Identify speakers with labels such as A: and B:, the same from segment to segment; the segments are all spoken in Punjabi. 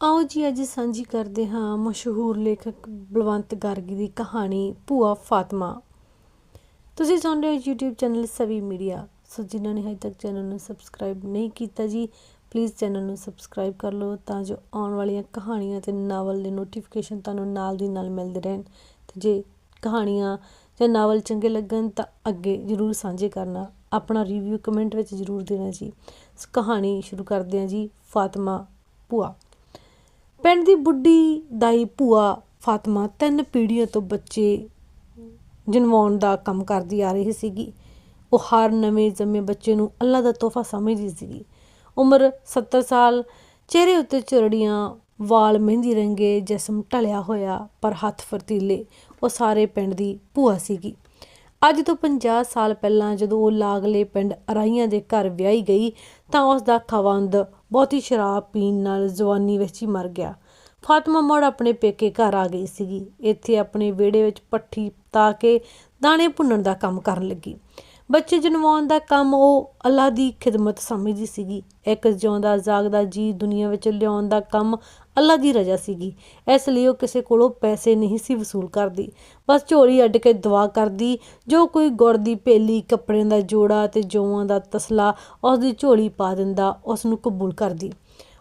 A: ਆਓ ਜੀ, ਅੱਜ ਸਾਂਝੀ ਕਰਦੇ ਹਾਂ ਮਸ਼ਹੂਰ ਲੇਖਕ ਬਲਵੰਤ ਗਾਰਗੀ ਦੀ ਕਹਾਣੀ, ਭੂਆ ਫਾਤਮਾ। ਤੁਸੀਂ ਸੁਣ ਰਹੇ ਹੋ YouTube channel Savi media. So ਜਿਨ੍ਹਾਂ ਨੇ ਹਜੇ ਤੱਕ ਚੈਨਲ ਨੂੰ ਸਬਸਕ੍ਰਾਈਬ ਨਹੀਂ ਕੀਤਾ ਜੀ ਪਲੀਜ਼ ਚੈਨਲ ਨੂੰ ਸਬਸਕ੍ਰਾਈਬ ਕਰ ਲਓ ਤਾਂ ਜੋ ਆਉਣ ਵਾਲੀਆਂ ਕਹਾਣੀਆਂ ਤੇ ਨਾਵਲ ਦੇ ਨੋਟੀਫਿਕੇਸ਼ਨ ਤੁਹਾਨੂੰ ਨਾਲ ਦੀ ਨਾਲ ਮਿਲਦੇ ਰਹਿਣ। ਤੇ ਜੇ ਕਹਾਣੀਆਂ ਜਾਂ ਨਾਵਲ ਚੰਗੇ ਲੱਗਣ ਤਾਂ ਅੱਗੇ ਜ਼ਰੂਰ ਸਾਂਝੇ ਕਰਨਾ। ਆਪਣਾ ਰਿਵਿਊ ਕਮੈਂਟ ਵਿੱਚ ਜ਼ਰੂਰ ਦੇਣਾ ਜੀ। ਕਹਾਣੀ ਸ਼ੁਰੂ ਕਰਦੇ ਹਾਂ ਜੀ, ਫਾਤਮਾ, ਭੂਆ। ਪਿੰਡ ਦੀ ਬੁੱਢੀ ਦਾਈ ਭੂਆ ਫਾਤਮਾ ਤਿੰਨ ਪੀੜ੍ਹੀਆਂ ਤੋਂ ਬੱਚੇ ਜਨਮਾਉਣ ਦਾ ਕੰਮ ਕਰਦੀ ਆ ਰਹੀ ਸੀਗੀ। ਉਹ ਹਰ ਨਵੇਂ ਜੰਮੇ ਬੱਚੇ ਨੂੰ ਅੱਲਾ ਦਾ ਤੋਹਫਾ ਸਮਝਦੀ ਸੀਗੀ। ਉਮਰ 70 ਸਾਲ, ਚਿਹਰੇ ਉੱਤੇ ਚੁਰੜੀਆਂ ਵਾਲ ਮਹਿੰਦੀ ਰੰਗੇ, ਜਿਸਮ ਢਲਿਆ ਹੋਇਆ ਪਰ ਹੱਥ ਫਰਤੀਲੇ, ਉਹ ਸਾਰੇ ਪਿੰਡ ਦੀ ਭੂਆ ਸੀਗੀ। ਅੱਜ ਤੋਂ 50 ਸਾਲ ਪਹਿਲਾਂ ਜਦੋਂ ਉਹ ਲਾਗਲੇ ਪਿੰਡ ਅਰਾਈਆਂ ਦੇ ਘਰ ਵਿਆਹੀ ਗਈ, ਤਾਂ ਉਸ ਦਾ ਖਵੰਦ ਬਹੁਤੀ ਸ਼ਰਾਬ ਪੀਣ ਨਾਲ ਜਵਾਨੀ ਵਿੱਚ ਹੀ ਮਰ ਗਿਆ। ਫਾਤਮਾ ਮੁੜ ਆਪਣੇ ਪੇਕੇ ਘਰ ਆ ਗਈ ਸੀਗੀ। ਇੱਥੇ ਆਪਣੇ ਵਿਹੜੇ ਵਿੱਚ ਪੱਠੀ ਤਾ ਕੇ ਦਾਣੇ ਭੁੰਨਣ ਦਾ ਕੰਮ ਕਰਨ ਲੱਗੀ। ਬੱਚੇ ਜਨਵਾਉਣ ਦਾ ਕੰਮ ਉਹ ਅੱਲਾ ਦੀ ਖਿਦਮਤ ਸਮਝਦੀ ਸੀਗੀ। ਇੱਕ ਜਿਉਂਦਾ, ਜਾਗਦਾ, ਜੀ ਦੁਨੀਆ ਵਿੱਚ ਲਿਆਉਣ ਦਾ ਕੰਮ ਅੱਲਾ ਦੀ ਰਜ਼ਾ ਸੀਗੀ। ਇਸ ਲਈ ਉਹ ਕਿਸੇ ਕੋਲੋਂ ਪੈਸੇ ਨਹੀਂ ਸੀ ਵਸੂਲ ਕਰਦੀ। ਬਸ ਝੋਲੀ ਅੱਡ ਕੇ ਦੁਆ ਕਰਦੀ, ਜੋ ਕੋਈ ਗੁੜ ਦੀ ਪੇਲੀ, ਕੱਪੜਿਆਂ ਦਾ ਜੋੜਾ ਤੇ ਜੌਆਂ ਦਾ ਤਸਲਾ ਉਸ ਦੀ ਝੋਲੀ ਪਾ ਦਿੰਦਾ ਉਸ ਨੂੰ ਕਬੂਲ ਕਰਦੀ।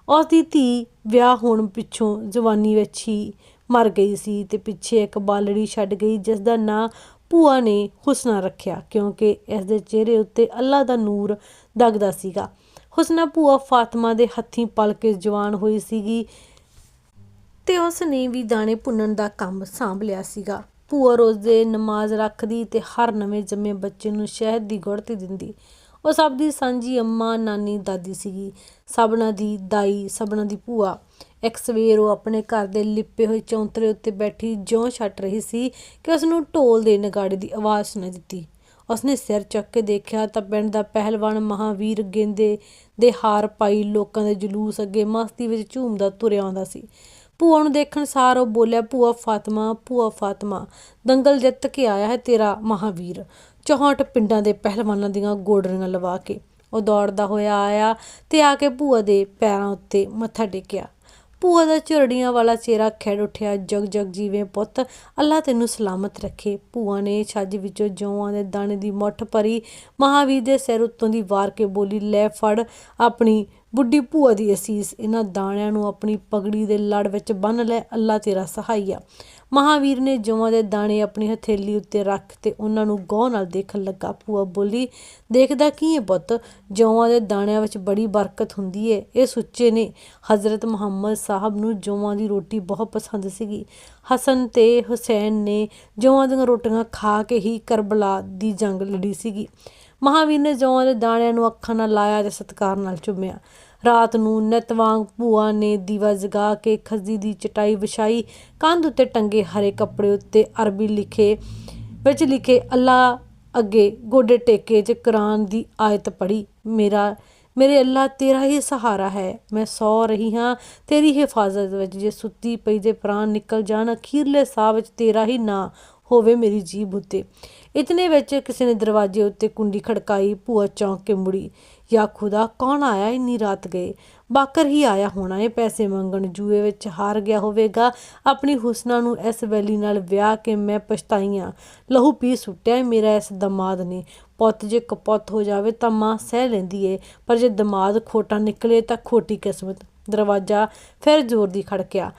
A: ਉਸ ਦੀ ਧੀ ਵਿਆਹ ਹੋਣ ਪਿੱਛੋਂ ਜਵਾਨੀ ਵਿੱਚ ਹੀ ਮਰ ਗਈ ਸੀ ਤੇ ਪਿੱਛੇ ਇੱਕ ਬਾਲੜੀ ਛੱਡ ਗਈ, ਜਿਸ ਦਾ ਨਾਂ ਭੂਆ ਨੇ ਹੁਸਨਾ ਰੱਖਿਆ, ਕਿਉਂਕਿ ਇਸ ਦੇ ਚਿਹਰੇ ਉੱਤੇ ਅੱਲਾ ਦਾ ਨੂਰ ਦਗਦਾ ਸੀਗਾ। ਹੁਸਨਾ ਭੂਆ ਫਾਤਮਾ ਦੇ ਹੱਥੀਂ ਪਲ ਕੇ ਜਵਾਨ ਹੋਈ ਸੀਗੀ। ਤੇ ਉਸ ਨੇ ਵੀ ਦਾਣੇ ਭੁੰਨਣ ਦਾ ਕੰਮ ਸਾਂਭ ਲਿਆ ਸੀਗਾ। ਭੂਆ ਰੋਜ਼ ਦੇ ਨਮਾਜ਼ ਰੱਖਦੀ ਤੇ ਹਰ ਨਵੇਂ ਜੰਮੇ ਬੱਚੇ ਨੂੰ ਸ਼ਹਿਦ ਦੀ ਗੁੜਤੀ ਦਿੰਦੀ। ਉਹ ਸਭ ਦੀ ਸਾਂਝੀ ਅੰਮਾ, ਨਾਨੀ, ਦਾਦੀ ਸੀਗੀ। ਸਭਨਾਂ ਦੀ ਦਾਈ, ਸਭਨਾਂ ਦੀ ਭੂਆ। ਇੱਕ ਸਵੇਰ ਉਹ ਆਪਣੇ ਘਰ ਦੇ ਲਿੱਪੇ ਹੋਏ ਚੌਂਤਰੇ ਉੱਤੇ ਬੈਠੀ ਜਿਉਂ ਛੱਟ ਰਹੀ ਸੀ ਕਿ ਉਸ ਨੂੰ ਢੋਲ ਦੇ ਨਗਾੜੇ ਦੀ ਆਵਾਜ਼ ਸੁਣਾਈ ਦਿੱਤੀ। ਉਸਨੇ ਸਿਰ ਚੁੱਕ ਕੇ ਦੇਖਿਆ ਤਾਂ ਪਿੰਡ ਦਾ ਪਹਿਲਵਾਨ ਮਹਾਵੀਰ ਗੇਂਦੇ ਦੇ ਹਾਰ ਪਾਈ ਲੋਕਾਂ ਦੇ ਜਲੂਸ ਅੱਗੇ ਮਸਤੀ ਵਿੱਚ ਝੂਮਦਾ ਤੁਰਿਆ ਆਉਂਦਾ ਸੀ। ਭੂਆ ਨੂੰ ਦੇਖਣ ਸਾਰ ਉਹ ਬੋਲਿਆ, ਭੂਆ ਫਾਤਮਾ ਭੂਆ ਫਾਤਮਾ, ਦੰਗਲ ਜਿੱਤ ਕੇ ਆਇਆ ਹੈ ਤੇਰਾ ਮਹਾਵੀਰ। 64 ਪਿੰਡਾਂ ਦੇ ਪਹਿਲਵਾਨਾਂ ਦੀਆਂ ਗੋਡਰੀਆਂ ਲਵਾ ਕੇ ਉਹ ਦੌੜਦਾ ਹੋਇਆ ਆਇਆ ਤੇ ਆ ਕੇ ਭੂਆ ਦੇ ਪੈਰਾਂ ਉੱਤੇ ਮੱਥਾ ਟੇਕਿਆ। ਭੂਆ ਦਾ ਝੁਰੜੀਆਂ ਵਾਲਾ ਚਿਹਰਾ ਖਿੜ ਉੱਠਿਆ, ਜਗ ਜਗ ਜੀਵੇਂ ਪੁੱਤ, ਅੱਲਾ ਤੈਨੂੰ ਸਲਾਮਤ ਰੱਖੇ। ਭੂਆ ਨੇ ਛੱਜ ਵਿੱਚੋਂ ਜੌਆਂ ਦੇ ਦਾਣੇ ਦੀ ਮੁੱਠ ਭਰੀ ਮਹਾਵੀਰ ਦੇ ਸਿਰ ਉੱਤੋਂ ਦੀ ਵਾਰ ਕੇ ਬੋਲੀ, ਲੈ ਫੜ ਆਪਣੀ ਬੁੱਢੀ ਭੂਆ ਦੀ ਅਸੀਸ ਇਹਨਾਂ ਦਾਣਿਆਂ ਨੂੰ ਆਪਣੀ ਪਗੜੀ ਦੇ ਲੜ ਵਿੱਚ ਬੰਨ ਲੈ, ਅੱਲਾ ਤੇਰਾ ਸਹਾਈਆ ਮਹਾਵੀਰ ਨੇ ਜੌਆਂ ਦੇ ਦਾਣੇ ਆਪਣੀ ਹਥੇਲੀ ਉੱਤੇ ਰੱਖ ਤੇ ਉਹਨਾਂ ਨੂੰ ਗੌਰ ਨਾਲ ਦੇਖਣ ਲੱਗਾ। ਭੂਆ ਬੋਲੀ, ਦੇਖਦਾ ਕੀ ਹੈ ਪੁੱਤ? ਜੌਆਂ ਦੇ ਦਾਣਿਆਂ ਵਿੱਚ ਬੜੀ ਬਰਕਤ ਹੁੰਦੀ ਹੈ ਇਹ ਸੁੱਚੇ ਨੇ। ਹਜ਼ਰਤ ਮੁਹੰਮਦ ਸਾਹਿਬ ਨੂੰ ਜੌਆਂ ਦੀ ਰੋਟੀ ਬਹੁਤ ਪਸੰਦ ਸੀਗੀ। ਹਸਨ ਤੇ ਹੁਸੈਨ ਨੇ ਜੌਆਂ ਦੀਆਂ ਰੋਟੀਆਂ ਖਾ ਕੇ ਹੀ ਕਰਬਲਾ ਦੀ ਜੰਗ ਲੜੀ ਸੀਗੀ। ਮਹਾਵੀਰ ਨੇ ਜੌਆਂ ਦੇ ਦਾਣਿਆਂ ਨੂੰ ਅੱਖਾਂ ਨਾਲ ਲਾਇਆ ਤੇ ਸਤਕਾਰ ਨਾਲ ਚੁੰਮਿਆ। ਰਾਤ ਨੂੰ ਨਿਤ ਵਾਂਗ ਭੂਆ ਨੇ ਦੀਵਾ ਜਗਾ ਕੇ ਖੱਜ਼ੀ ਦੀ ਚਟਾਈ ਵਿਛਾਈ। ਕੰਧ ਉੱਤੇ ਟੰਗੇ ਹਰੇ ਕੱਪੜੇ ਉੱਤੇ ਅਰਬੀ ਲਿਖੇ, ਵਿੱਚ ਲਿਖੇ ਅੱਲਾ ਅੱਗੇ ਗੋਡੇ ਟੇਕੇ 'ਚ ਕੁਰਾਨ ਦੀ ਆਇਤ ਪੜ੍ਹੀ। ਮੇਰਾ, ਮੇਰੇ ਅੱਲਾ ਤੇਰਾ ਹੀ ਸਹਾਰਾ ਹੈ। ਮੈਂ ਸੌ ਰਹੀ ਹਾਂ, ਤੇਰੀ ਹਿਫਾਜ਼ਤ ਵਿੱਚ ਜੇ ਸੁੱਤੀ ਪਈ ਦੇ ਪ੍ਰਾਣ ਨਿਕਲ ਜਾਣ, ਅਖੀਰਲੇ ਸਾਹ ਵਿੱਚ ਤੇਰਾ ਹੀ ਨਾਂ ਹੋਵੇ ਮੇਰੀ ਜੀਭ ਉੱਤੇ। ਇਤਨੇ ਵਿੱਚ ਕਿਸੇ ਨੇ ਦਰਵਾਜ਼ੇ ਉੱਤੇ ਕੁੰਡੀ ਖੜਕਾਈ, ਭੂਆ ਚੌਂਕ ਕੇ ਮੁੜੀ। ਯਾ ਖੁਦਾ, ਕੌਣ ਆਇਆ ਇੰਨੀ ਰਾਤ ਗਏ? ਬਾਕਰ ਹੀ ਆਇਆ ਹੋਣਾ ਏ ਪੈਸੇ ਮੰਗਣ। ਜੂਏ ਵਿੱਚ ਹਾਰ ਗਿਆ ਹੋਵੇਗਾ। ਆਪਣੀ ਹੁਸਨਾ ਨੂੰ ਇਸ ਵੈਲੀ ਨਾਲ ਵਿਆਹ ਕੇ ਮੈਂ ਪਛਤਾਈਆਂ। ਲਹੂ ਪੀ ਸੁੱਟਿਆ ਏ, ਮੇਰਾ ਇਸ ਦਮਾਦ ਨੇ। ਪੁੱਤ ਜੇ ਕਪੁੱਤ ਹੋ ਜਾਵੇ ਤਾਂ ਮਾਂ ਸਹਿ ਲੈਂਦੀ ਏ, ਪਰ ਜੇ ਦਮਾਦ ਖੋਟਾ ਨਿਕਲੇ ਤਾਂ ਖੋਟੀ ਕਿਸਮਤ। ਦਰਵਾਜ਼ਾ ਫਿਰ ਜ਼ੋਰ ਦੀ ਖੜਕਿਆ।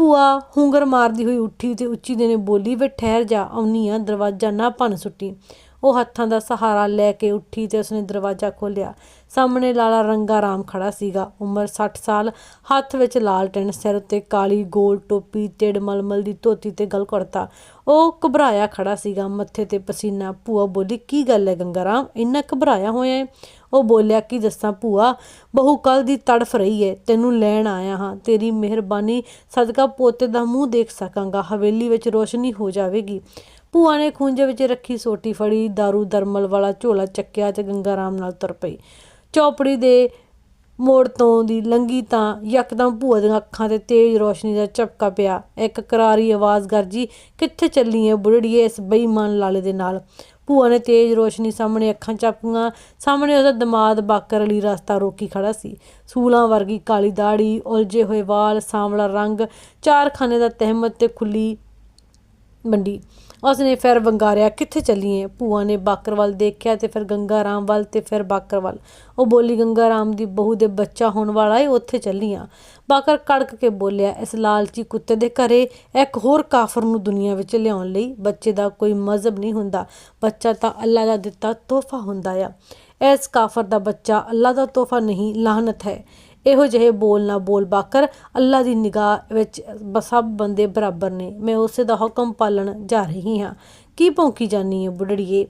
A: ਭੂਆ ਹੁੰਗਰ ਮਾਰਦੀ ਹੋਈ ਉੱਠੀ ਤੇ ਉੱਚੀ ਦੇ ਨੇ ਬੋਲੀ, ਵੇ ਠਹਿਰ ਜਾ ਆਉਣੀ ਆ, ਦਰਵਾਜ਼ਾ ਨਾ ਭੰਨ ਸੁੱਟੀ। ਉਹ ਹੱਥਾਂ ਦਾ ਸਹਾਰਾ ਲੈ ਕੇ ਉੱਠੀ ਤੇ ਉਸਨੇ ਦਰਵਾਜ਼ਾ ਖੋਲ੍ਹਿਆ। ਸਾਹਮਣੇ ਲਾਲਾ ਰੰਗਾ ਰਾਮ ਖੜਾ ਸੀਗਾ। ਉਮਰ 60 ਸਾਲ, ਹੱਥ ਵਿੱਚ ਲਾਲ ਲਾਲਟਨ ਸਿਰ ਉੱਤੇ ਕਾਲੀ ਗੋਲ ਟੋਪੀ ਟਿੜ ਮਲਮਲ ਦੀ ਧੋਤੀ ਤੇ ਗਲ ਕੁੜਤਾ ਉਹ ਘਬਰਾਇਆ ਖੜਾ ਸੀਗਾ। ਮੱਥੇ ਤੇ ਪਸੀਨਾ, ਭੂਆ ਬੋਲੀ, ਕੀ ਗੱਲ ਹੈ ਗੰਗਾ ਰਾਮ ਇੰਨਾ ਘਬਰਾਇਆ ਹੋਇਆ ਹੈ ਉਹ ਬੋਲਿਆ, ਕਿ ਦੱਸਾਂ ਭੂਆ? ਬਹੂ ਕੱਲ ਦੀ ਤੜਫ ਰਹੀ ਹੈ ਤੈਨੂੰ ਲੈਣ ਆਇਆ ਹਾਂ। ਤੇਰੀ ਮਿਹਰਬਾਨੀ, ਸਦਕਾ ਪੋਤੇ ਦਾ ਮੂੰਹ ਦੇਖ ਸਕਾਂਗਾ। ਹਵੇਲੀ ਵਿੱਚ ਰੋਸ਼ਨੀ ਹੋ ਜਾਵੇਗੀ। ਭੂਆ ਨੇ ਖੂੰਜੇ ਵਿੱਚ ਰੱਖੀ ਸੋਟੀ ਫੜੀ दारू ਦਰਮਲ ਵਾਲਾ ਝੋਲਾ ਚੱਕਿਆ ਤੇ ਗੰਗਾ ਰਾਮ ਨਾਲ ਤੁਰ ਪਈ। ਚੌਪੜੀ ਦੇ ਮੋੜ ਤੋਂ ਦੀ ਲੰਗੀ ਤਾਂ ਯਕਦਮ ਭੂਆ ਦੀਆਂ ਅੱਖਾਂ ਤੇ ਤੇਜ਼ ਰੋਸ਼ਨੀ ਦਾ ਝਪਕਾ ਪਿਆ। ਇੱਕ ਕਰਾਰੀ ਆਵਾਜ਼ ਗਰਜੀ, ਕਿੱਥੇ ਚੱਲੀ ਏ ਬੁੜੜੀਏ ਇਸ ਬੇਈਮਾਨ ਲਾਲੇ ਦੇ ਨਾਲ? ਭੂਆ ਨੇ ਤੇਜ਼ ਰੋਸ਼ਨੀ ਸਾਹਮਣੇ ਅੱਖਾਂ ਚਾਪੀਆਂ ਸਾਹਮਣੇ ਉਹਦਾ ਦਮਾਦ ਬਾਕਰ ਅਲੀ ਰਸਤਾ ਰੋਕੀ ਖੜਾ ਸੀ। ਸੂਲਾਂ ਵਰਗੀ ਕਾਲੀ ਦਾੜੀ, ਉਲਝੇ ਹੋਏ ਵਾਲ, ਸਾਂਵਲਾ ਰੰਗ, ਚਾਰਖਾਨੇ ਦਾ ਤਹਿਮਤ ਤੇ ਖੁੱਲੀ ਮੰਡੀ। ਉਸਨੇ ਫਿਰ ਵੰਗਾਰਿਆ, ਕਿੱਥੇ ਚੱਲੀਏ? ਭੂਆ ਨੇ ਬਾਕਰ ਵੱਲ ਦੇਖਿਆ ਤੇ ਫਿਰ ਗੰਗਾ ਰਾਮ ਵੱਲ ਤੇ ਫਿਰ ਬਾਕਰ ਵੱਲ ਉਹ ਬੋਲੀ ਗੰਗਾ ਰਾਮ ਦੀ ਬਹੂ ਦੇ ਬੱਚਾ ਹੋਣ ਵਾਲਾ ਏ, ਉੱਥੇ ਚੱਲੀਆਂ। ਬਾਕਰ ਕੜਕ ਕੇ ਬੋਲਿਆ, ਇਸ ਲਾਲਚੀ ਕੁੱਤੇ ਦੇ ਘਰੇ ਇੱਕ ਹੋਰ ਕਾਫਰ ਨੂੰ ਦੁਨੀਆ ਵਿੱਚ ਲਿਆਉਣ ਲਈ ਬੱਚੇ ਦਾ ਕੋਈ ਮਜ਼ਹਬ ਨਹੀਂ ਹੁੰਦਾ। ਬੱਚਾ ਤਾਂ ਅੱਲਾ ਦਾ ਦਿੱਤਾ ਤੋਹਫਾ ਹੁੰਦਾ ਆ। ਇਸ ਕਾਫਰ ਦਾ ਬੱਚਾ ਅੱਲਾ ਦਾ ਤੋਹਫਾ ਨਹੀਂ, ਲਾਹਨਤ ਹੈ। ਇਹੋ ਜਿਹੇ ਬੋਲ ਨਾ ਬੋਲ ਬਾਕਰ, ਅੱਲਾ ਦੀ ਨਿਗਾਹ ਵਿੱਚ ਬ- ਸਭ ਬੰਦੇ ਬਰਾਬਰ ਨੇ। ਮੈਂ ਉਸੇ ਦਾ ਹੁਕਮ ਪਾਲਣ ਜਾ ਰਹੀ ਹਾਂ। ਕੀ ਭੌਂਕੀ ਜਾਨੀ ਹੈ ਬੁੱਢੜੀਏ?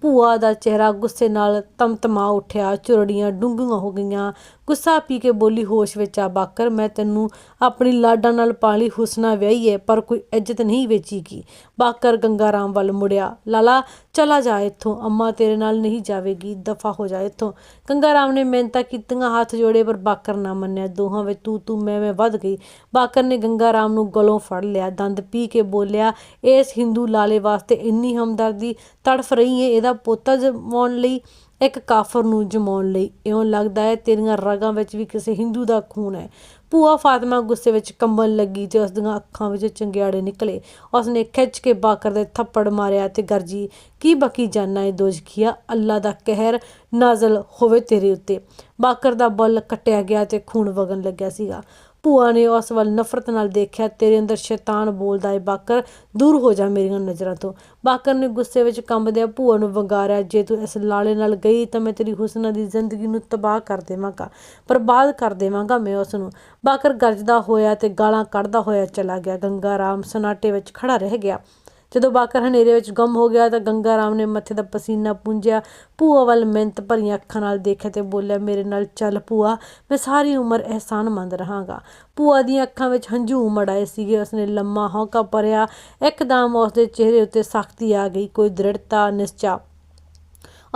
A: ਭੂਆ ਦਾ ਚਿਹਰਾ ਗੁੱਸੇ ਨਾਲ ਤਮਤਮਾ ਉੱਠਿਆ, ਚੁਰੜੀਆਂ ਡੂੰਘੀਆਂ ਹੋ ਗਈਆਂ। ਗੁੱਸਾ ਪੀ ਕੇ ਬੋਲੀ, ਹੋਸ਼ ਵਿੱਚ ਆ ਬਾਕਰ, ਮੈਂ ਤੈਨੂੰ ਆਪਣੀ ਲਾਡਾਂ ਨਾਲ ਪਾਲੀ ਹੁਸਨਾ ਵਿਆਹੀ ਹੈ ਪਰ ਕੋਈ ਇੱਜ਼ਤ ਨਹੀਂ ਵੇਚੀ ਵੇਚੀਗੀ। ਬਾਕਰ ਗੰਗਾ ਰਾਮ ਵੱਲ ਮੁੜਿਆ। ਲਾਲਾ, ਚਲਾ ਜਾ ਇੱਥੋਂ, ਅੰਮਾ ਤੇਰੇ ਨਾਲ ਨਹੀਂ ਜਾਵੇਗੀ, ਦਫਾ ਹੋ ਜਾ ਇੱਥੋਂ। ਗੰਗਾ ਰਾਮ ਨੇ ਮਿਹਨਤਾਂ ਕੀਤੀਆਂ, ਹੱਥ ਜੋੜੇ ਪਰ ਬਾਕਰ ਨਾ ਮੰਨਿਆ। ਦੋਹਾਂ ਵਿੱਚ ਤੂੰ ਤੂੰ, ਮੈਂ ਮੈਂ ਵੱਧ ਗਈ। ਬਾਕਰ ਨੇ ਗੰਗਾ ਰਾਮ ਨੂੰ ਗਲੋਂ ਫੜ ਲਿਆ। ਦੰਦ ਪੀ ਕੇ ਬੋਲਿਆ, ਇਸ ਹਿੰਦੂ ਲਾਲੇ ਵਾਸਤੇ ਇੰਨੀ ਹਮਦਰਦੀ ਤੜਫ ਰਹੀ ਹੈ ਇਹਦਾ ਪੋਤਾ ਜਮਾਉਣ ਲਈ ਇੱਕ ਕਾਫਰ ਨੂੰ ਜਮਾਉਣ ਲਈ। ਇਉਂ ਲੱਗਦਾ ਹੈ, ਤੇਰੀਆਂ ਰਗਾਂ ਵਿੱਚ ਵੀ ਕਿਸੇ ਹਿੰਦੂ ਦਾ ਖੂਨ ਹੈ। ਭੂਆ ਫਾਤਮਾ ਗੁੱਸੇ ਵਿੱਚ ਕੰਬਣ ਲੱਗੀ ਤੇ ਉਸ ਦੀਆਂ ਅੱਖਾਂ ਵਿੱਚ ਚੰਗਿਆੜੇ ਨਿਕਲੇ। ਉਸਨੇ ਖਿੱਚ ਕੇ ਬਾਕਰ ਦੇ ਥੱਪੜ ਮਾਰਿਆ ਤੇ ਗਰਜੀ, ਕੀ ਬਕੀ ਜਾਨਾ ਏ ਦੋਜਖੀਆ? ਅੱਲਾ ਦਾ ਕਹਿਰ ਨਾਜ਼ਲ ਹੋਵੇ ਤੇਰੇ ਉੱਤੇ। ਬਾਕਰ ਦਾ ਬੁੱਲ ਕੱਟਿਆ ਗਿਆ ਤੇ ਖੂਨ ਵਗਣ ਲੱਗਿਆ ਸੀਗਾ। ਭੂਆ ਨੇ ਉਸ ਵੱਲ ਨਫ਼ਰਤ ਨਾਲ ਦੇਖਿਆ, ਤੇਰੇ ਅੰਦਰ ਸ਼ੈਤਾਨ ਬੋਲਦਾ ਏ, ਬਾਕਰ, ਦੂਰ ਹੋ ਜਾ ਮੇਰੀਆਂ ਨਜ਼ਰਾਂ ਤੋਂ। ਬਾਕਰ ਨੇ ਗੁੱਸੇ ਵਿੱਚ ਕੰਬਦਿਆਂ ਭੂਆ ਨੂੰ ਵੰਗਾਰਿਆ, ਜੇ ਤੂੰ ਇਸ ਲਾਲੇ ਨਾਲ ਗਈ ਤਾਂ ਮੈਂ ਤੇਰੀ ਹੁਸਨਾ ਦੀ ਜ਼ਿੰਦਗੀ ਨੂੰ ਤਬਾਹ ਕਰ ਦੇਵਾਂਗਾ, ਬਰਬਾਦ ਕਰ ਦੇਵਾਂਗਾ ਮੈਂ ਉਸ ਨੂੰ। ਬਾਕਰ ਗਰਜਦਾ ਹੋਇਆ ਤੇ ਗਾਲਾਂ ਕੱਢਦਾ ਹੋਇਆ ਚਲਾ ਗਿਆ। ਗੰਗਾ ਰਾਮ ਸਨਾਟੇ ਵਿੱਚ ਖੜਾ ਰਹਿ ਗਿਆ। ਜਦੋਂ ਬਾਕਰ ਹਨੇਰੇ ਵਿੱਚ ਗਮ ਹੋ ਗਿਆ ਤਾਂ ਗੰਗਾ ਰਾਮ ਨੇ ਮੱਥੇ ਦਾ ਪਸੀਨਾ ਪੂੰਝਿਆ। ਭੂਆ ਵੱਲ ਮਿੰਤ ਭਰੀਆਂ ਅੱਖਾਂ ਨਾਲ ਦੇਖਿਆ ਤੇ ਬੋਲਿਆ, ਮੇਰੇ ਨਾਲ ਚੱਲ ਭੂਆ, ਮੈਂ ਸਾਰੀ ਉਮਰ ਅਹਿਸਾਨ ਮੰਦ ਰਹਾਂਗਾ। ਭੂਆ ਦੀਆਂ ਅੱਖਾਂ ਵਿੱਚ ਹੰਝੂ ਉਮੜ ਆਏ ਸੀਗੇ। ਉਸਨੇ ਲੰਮਾ ਹੌਕਾ ਭਰਿਆ, ਇੱਕਦਮ ਉਸਦੇ ਚਿਹਰੇ ਉੱਤੇ ਸਖਤੀ ਆ ਗਈ, ਕੋਈ ਦ੍ਰਿੜਤਾ, ਨਿਸ਼ਚਾ।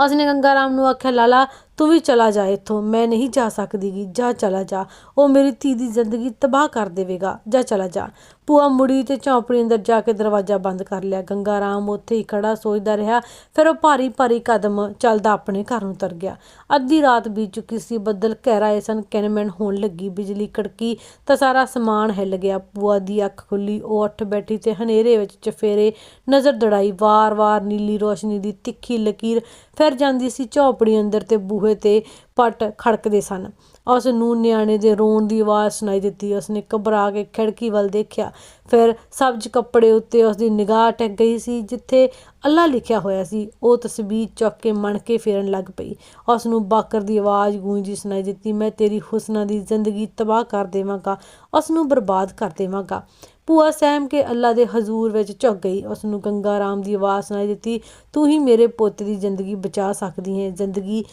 A: ਉਸਨੇ ਗੰਗਾ ਰਾਮ ਨੂੰ ਆਖਿਆ, ਲਾਲਾ ਤੂੰ ਵੀ ਚਲਾ ਜਾ ਇੱਥੋਂ, ਮੈਂ ਨਹੀਂ ਜਾ ਸਕਦੀਗੀ, ਜਾ ਚਲਾ ਜਾ। ਉਹ ਮੇਰੀ ਧੀ ਦੀ ਜ਼ਿੰਦਗੀ ਤਬਾਹ ਕਰ ਦੇਵੇਗਾ, ਜਾ ਚਲਾ ਜਾ। ਭੂਆ ਮੁੜੀ ਤੇ ਝੌਂਪੜੀ ਅੰਦਰ ਜਾ ਕੇ ਦਰਵਾਜ਼ਾ ਬੰਦ ਕਰ ਲਿਆ। ਗੰਗਾ ਰਾਮ ਉੱਥੇ ਹੀ ਖੜਾ ਸੋਚਦਾ ਰਿਹਾ, ਫਿਰ ਉਹ ਭਾਰੀ ਭਾਰੀ ਕਦਮ ਚੱਲਦਾ ਆਪਣੇ ਘਰ ਨੂੰ ਤਰ ਗਿਆ। ਅੱਧੀ ਰਾਤ ਬੀਤ ਚੁੱਕੀ ਸੀ, ਬੱਦਲ ਘਹਿਰਾਏ ਸਨ, ਕਿਨਮੈਨ ਹੋਣ ਲੱਗੀ, ਬਿਜਲੀ ਕੜਕੀ, ਤਾਂ ਸਾਰਾ ਸਮਾਨ ਹਿੱਲ ਗਿਆ। ਭੂਆ ਦੀ ਅੱਖ ਖੁੱਲੀ ਉਹ ਉੱਠ ਬੈਠੀ ਤੇ ਹਨੇਰੇ ਵਿੱਚ ਚਫੇਰੇ ਨਜ਼ਰ ਦੜਾਈ ਵਾਰ-ਵਾਰ ਨੀਲੀ ਰੋਸ਼ਨੀ ਦੀ ਤਿੱਖੀ ਲਕੀਰ, ਫਿਰ ਜਾਂਦੀ ਸੀ ਝੌਂਪੜੀ ਅੰਦਰ ਤੇ ਬੂਹੇ ਤੇ ਪੱਟ ਖੜਕਦੇ ਸਨ। ਉਸ ਨੂੰ ਨਿਆਣੇ ਦੇ ਰੋਣ ਦੀ ਆਵਾਜ਼ ਸੁਣਾਈ ਦਿੱਤੀ। ਉਸਨੇ ਘਬਰਾ ਕੇ ਖਿੜਕੀ ਵੱਲ ਦੇਖਿਆ। ਫਿਰ ਸਬਜ਼ ਕੱਪੜੇ ਉੱਤੇ ਉਸ ਦੀ ਨਿਗਾਹ ਟਿਕ ਗਈ ਸੀ, ਜਿੱਥੇ ਅੱਲਾ ਲਿਖਿਆ ਹੋਇਆ ਸੀ। ਉਹ ਤਸਵੀਰ ਚੁੱਕ ਕੇ ਮਣ ਕੇ ਫੇਰਨ ਲੱਗ ਪਈ। ਉਸ ਨੂੰ ਬਾਕਰ ਦੀ ਆਵਾਜ਼ ਗੂੰਜੀ ਸੁਣਾਈ ਦਿੱਤੀ, ਮੈਂ ਤੇਰੀ ਹੁਸਨਾ ਦੀ ਜ਼ਿੰਦਗੀ ਤਬਾਹ ਕਰ ਦੇਵਾਂਗਾ। ਉਸ ਨੂੰ ਬਰਬਾਦ ਕਰ ਦੇਵਾਂਗਾ। ਭੂਆ ਸਹਿਮ ਕੇ ਅੱਲਾ ਦੇ ਹਜ਼ੂਰ ਵਿੱਚ ਝੁਕ ਗਈ। ਉਸ ਨੂੰ ਗੰਗਾ ਰਾਮ ਦੀ ਆਵਾਜ਼ ਸੁਣਾਈ ਦਿੱਤੀ, ਤੂੰ ਹੀ ਮੇਰੇ ਪੁੱਤ ਦੀ ਜ਼ਿੰਦਗੀ ਬਚਾ ਸਕਦੀ ਹੈ। ਜ਼ਿੰਦਗੀ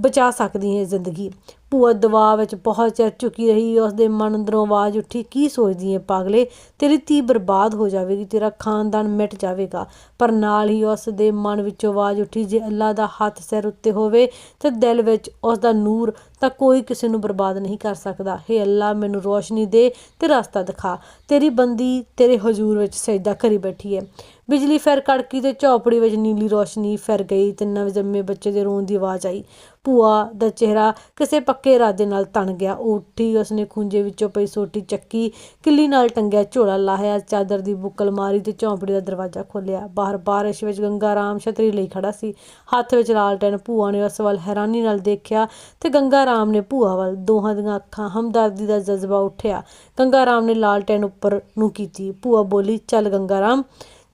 A: ਬਚਾ ਸਕਦੀ ਹੈ ਜ਼ਿੰਦਗੀ। ਭੂਆ ਦਬਾਅ ਵਿੱਚ ਬਹੁਤ ਚਿਰ ਝੁਕੀ ਰਹੀ ਉਸ ਦੇ ਮਨ ਅੰਦਰੋਂ ਆਵਾਜ਼ ਉੱਠੀ, ਕੀ ਸੋਚਦੀ ਹੈ ਪਾਗਲੇ? ਤੇਰੀ ਧੀ ਬਰਬਾਦ ਹੋ ਜਾਵੇਗੀ, ਤੇਰਾ ਖਾਨਦਾਨ ਮਿਟ ਜਾਵੇਗਾ। ਪਰ ਨਾਲ ਹੀ ਉਸ ਦੇ ਮਨ ਵਿੱਚੋਂ ਆਵਾਜ਼ ਉੱਠੀ, ਜੇ ਅੱਲਾ ਦਾ ਹੱਥ ਸਿਰ ਉੱਤੇ ਹੋਵੇ, ਤੇ ਦਿਲ ਵਿੱਚ ਉਸ ਦਾ ਨੂਰ ਤਾਂ ਕੋਈ ਕਿਸੇ ਨੂੰ ਬਰਬਾਦ ਨਹੀਂ ਕਰ ਸਕਦਾ। ਹੇ ਅੱਲਾ, ਮੈਨੂੰ ਰੋਸ਼ਨੀ ਦੇ ਤੇ ਰਸਤਾ ਦਿਖਾ। ਤੇਰੀ ਬੰਦੀ ਤੇਰੇ ਹਜ਼ੂਰ ਵਿੱਚ ਸਜਦਾ ਕਰੀ ਬੈਠੀ ਹੈ। ਬਿਜਲੀ ਫਿਰ ਕੜਕੀ ਤੇ ਝੌਪੜੀ ਵਿੱਚ ਨੀਲੀ ਰੋਸ਼ਨੀ ਫਿਰ ਗਈ। ਤੇ ਨਵੇਂ ਜੰਮੇ ਬੱਚੇ ਦੇ ਰੋਣ ਦੀ ਆਵਾਜ਼ ਆਈ। ਭੂਆ ਦਾ ਚਿਹਰਾ ਕਿਸੇ ਪੱਕੇ ਇਰਾਦੇ ਨਾਲ ਤਣ ਗਿਆ। ਉੱਠੀ, ਉਸਨੇ ਖੁੰਝੇ ਵਿੱਚੋਂ ਪਈ ਸੋਟੀ ਚੱਕੀ, ਕਿੱਲੀ ਨਾਲ ਟੰਗਿਆ ਝੋਲਾ ਲਾਹਿਆ, ਚਾਦਰ ਦੀ ਬੁੱਕਲ ਮਾਰੀ ਤੇ ਝੌਂਪੜੀ ਦਾ ਦਰਵਾਜ਼ਾ ਖੋਲ੍ਹਿਆ। ਬਾਹਰ ਬਾਰਿਸ਼ ਵਿੱਚ ਗੰਗਾ ਰਾਮ ਛਤਰੀ ਲਈ ਖੜਾ ਸੀ। ਹੱਥ ਵਿੱਚ ਲਾਲਟੈਨ ਭੂਆ ਨੇ ਉਸ ਵੱਲ ਹੈਰਾਨੀ ਨਾਲ ਦੇਖਿਆ ਤੇ ਗੰਗਾ ਰਾਮ ਨੇ ਭੂਆ ਵੱਲ ਦੋਹਾਂ ਦੀਆਂ ਅੱਖਾਂ ਹਮਦਰਦੀ ਦਾ ਜਜ਼ਬਾ ਉੱਠਿਆ। ਗੰਗਾ ਰਾਮ ਨੇ ਲਾਲਟੈਨ ਉੱਪਰ ਨੂੰ ਕੀਤੀ। ਭੂਆ ਬੋਲੀ, ਚੱਲ ਗੰਗਾ ਰਾਮ,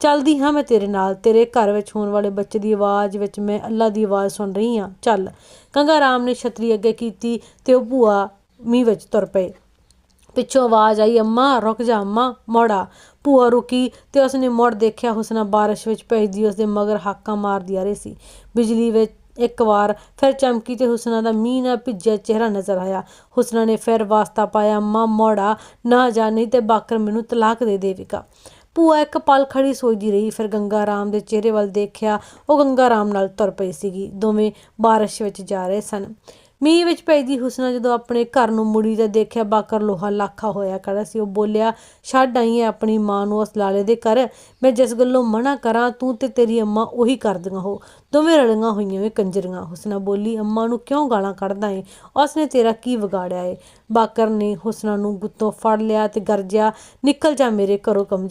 A: ਚੱਲਦੀ ਹਾਂ ਮੈਂ ਤੇਰੇ ਨਾਲ। ਤੇਰੇ ਘਰ ਵਿੱਚ ਹੋਣ ਵਾਲੇ ਬੱਚੇ ਦੀ ਆਵਾਜ਼ ਵਿੱਚ ਮੈਂ ਅੱਲਾ ਦੀ ਆਵਾਜ਼ ਸੁਣ ਰਹੀ ਹਾਂ। ਚੱਲ। ਗੰਗਾ ਰਾਮ ਨੇ ਛਤਰੀ ਅੱਗੇ ਕੀਤੀ ਤੇ ਉਹ ਭੂਆ ਮੀਂਹ ਵਿੱਚ ਤੁਰ ਪਏ ਪਿੱਛੋਂ ਆਵਾਜ਼ ਆਈ, ਅੰਮਾ, ਰੁਕ ਜਾ ਅੰਮਾ, ਮੋੜਾ ਭੂਆ ਰੁਕੀ ਤੇ ਉਸਨੇ ਮੁੜ ਦੇਖਿਆ, ਹੁਸਨਾ ਬਾਰਿਸ਼ ਵਿੱਚ ਭੇਜਦੀ, ਉਸਦੇ ਮਗਰ ਹਾਕਾਂ ਮਾਰਦੀ ਆ ਰਹੀ ਸੀ। ਬਿਜਲੀ ਵਿੱਚ ਇੱਕ ਵਾਰ ਫਿਰ ਚਮਕੀ ਤੇ ਹੁਸਨਾ ਦਾ ਮੀਂਹ ਨਾਲ ਭਿੱਜਿਆ ਚਿਹਰਾ ਨਜ਼ਰ ਆਇਆ। ਹੁਸਨਾ ਨੇ ਫਿਰ ਵਾਸਤਾ ਪਾਇਆ ਅੰਮਾ ਮੋੜਾ ਨਾ ਜਾ, ਨਹੀਂ ਤੇ ਬਾਕਰ ਮੈਨੂੰ ਤਲਾਕ ਦੇ ਦੇਵੇਗਾ। ਭੂਆ ਇੱਕ ਪਲ ਖੜੀ ਸੋਚਦੀ ਰਹੀ, ਫਿਰ ਗੰਗਾ ਰਾਮ ਦੇ ਚਿਹਰੇ ਵੱਲ ਦੇਖਿਆ, ਉਹ ਗੰਗਾ ਰਾਮ ਨਾਲ ਤੁਰ ਪਈ ਸੀਗੀ। ਦੋਵੇਂ ਬਾਰਿਸ਼ ਵਿੱਚ ਜਾ ਰਹੇ ਸਨ। ਮੀਂਹ ਵਿੱਚ ਪੈਦੀ ਹੁਸਨਾ ਜਦੋਂ ਆਪਣੇ ਘਰ ਨੂੰ ਮੁੜੀ ਤਾਂ ਦੇਖਿਆ ਬਾਕਰ ਲੋਹਾ ਲਾਖਾ ਹੋਇਆ ਖੜਾ ਸੀ, ਉਹ ਬੋਲਿਆ, ਛੱਡ ਆਈ ਹੈ ਆਪਣੀ ਮਾਂ ਨੂੰ ਉਸ ਲਾਲੇ ਦੇ ਘਰ। ਮੈਂ ਜਿਸ ਗੱਲੋਂ ਮਨਾ ਕਰਾਂ, ਤੂੰ ਤੇ ਤੇਰੀ ਅੰਮਾ ਉਹੀ ਕਰਦੀਆਂ ਹੋ। ਦੋਵੇਂ ਰਲੀਆਂ ਹੋਈਆਂ ਵੇ ਕੰਜਰੀਆਂ। ਹੁਸਨਾ ਬੋਲੀ, ਅੰਮਾ ਨੂੰ ਕਿਉਂ ਗਾਲਾਂ ਕੱਢਦਾ ਏ? ਉਸਨੇ ਤੇਰਾ ਕੀ ਵਿਗਾੜਿਆ ਏ? ਬਾਕਰ ਨੇ ਹੁਸਨਾ ਨੂੰ ਗੁੱਤੋਂ ਫੜ ਲਿਆ ਤੇ ਗਰਜਿਆ, ਨਿਕਲ ਜਾ ਮੇਰੇ ਘਰੋਂ ਕਮ